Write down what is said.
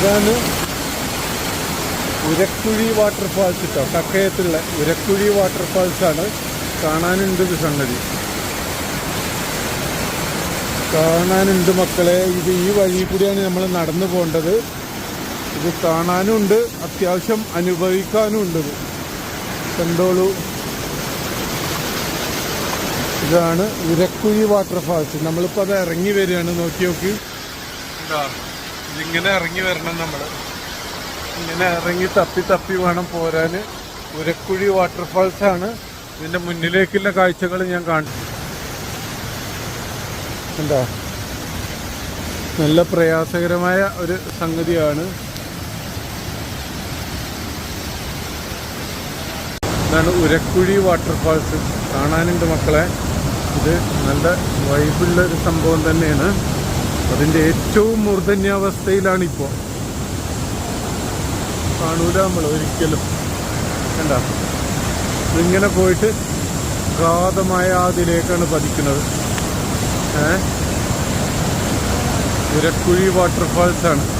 ഇതാണ് ഉരക്കുഴി വാട്ടർഫാൾസ് കേട്ടോ കക്കയത്തുള്ള ഉരക്കുഴി വാട്ടർഫാൾസാണ് കാണാനുണ്ട് ഇത് സംഗതി. കാണാനുണ്ട് മക്കളെ. ഇത് ഈ വഴി കൂടിയാണ് നമ്മൾ നടന്നു പോകേണ്ടത്. ഇത് കാണാനുണ്ട് അത്യാവശ്യം അനുഭവിക്കാനും ഉണ്ട് കണ്ടോളൂ. ഇതാണ് ഉരക്കുഴി വാട്ടർഫാൾസ് നമ്മളിപ്പോൾ അത് ഇറങ്ങി വരികയാണ്. നോക്കി നോക്കി ഇതാ, ഇതിങ്ങനെ ഇറങ്ങി വരണം നമ്മൾ ഇങ്ങനെ ഇറങ്ങി തപ്പി തപ്പി വേണം പോരാൻ ഉരക്കുഴി വാട്ടർഫാൾസ് ആണ് ഇതിന്റെ മുന്നിലേക്കുള്ള കാഴ്ചകൾ ഞാൻ കാണിച്ചു. എന്താ? നല്ല പ്രയാസകരമായ ഒരു സംഗതിയാണ്. ഇതാണ് ഉരക്കുഴി വാട്ടർഫാൾസ് കാണാനുണ്ട് മക്കളെ. ഇത് നല്ല വൈബുള്ള ഒരു സംഭവം തന്നെയാണ്. അതിന്റെ ഏറ്റവും മൂർധന്യാവസ്ഥയിലാണ് ഇപ്പോൾ കാണൂല നമ്മൾ ഒരിക്കലും. കണ്ട? ഇതിങ്ങനെ പോയിട്ട് ഗാധമായ അതിലേക്കാണ് പതിക്കുന്നത്. ഏ? വാട്ടർഫാൾസ് ആണ്.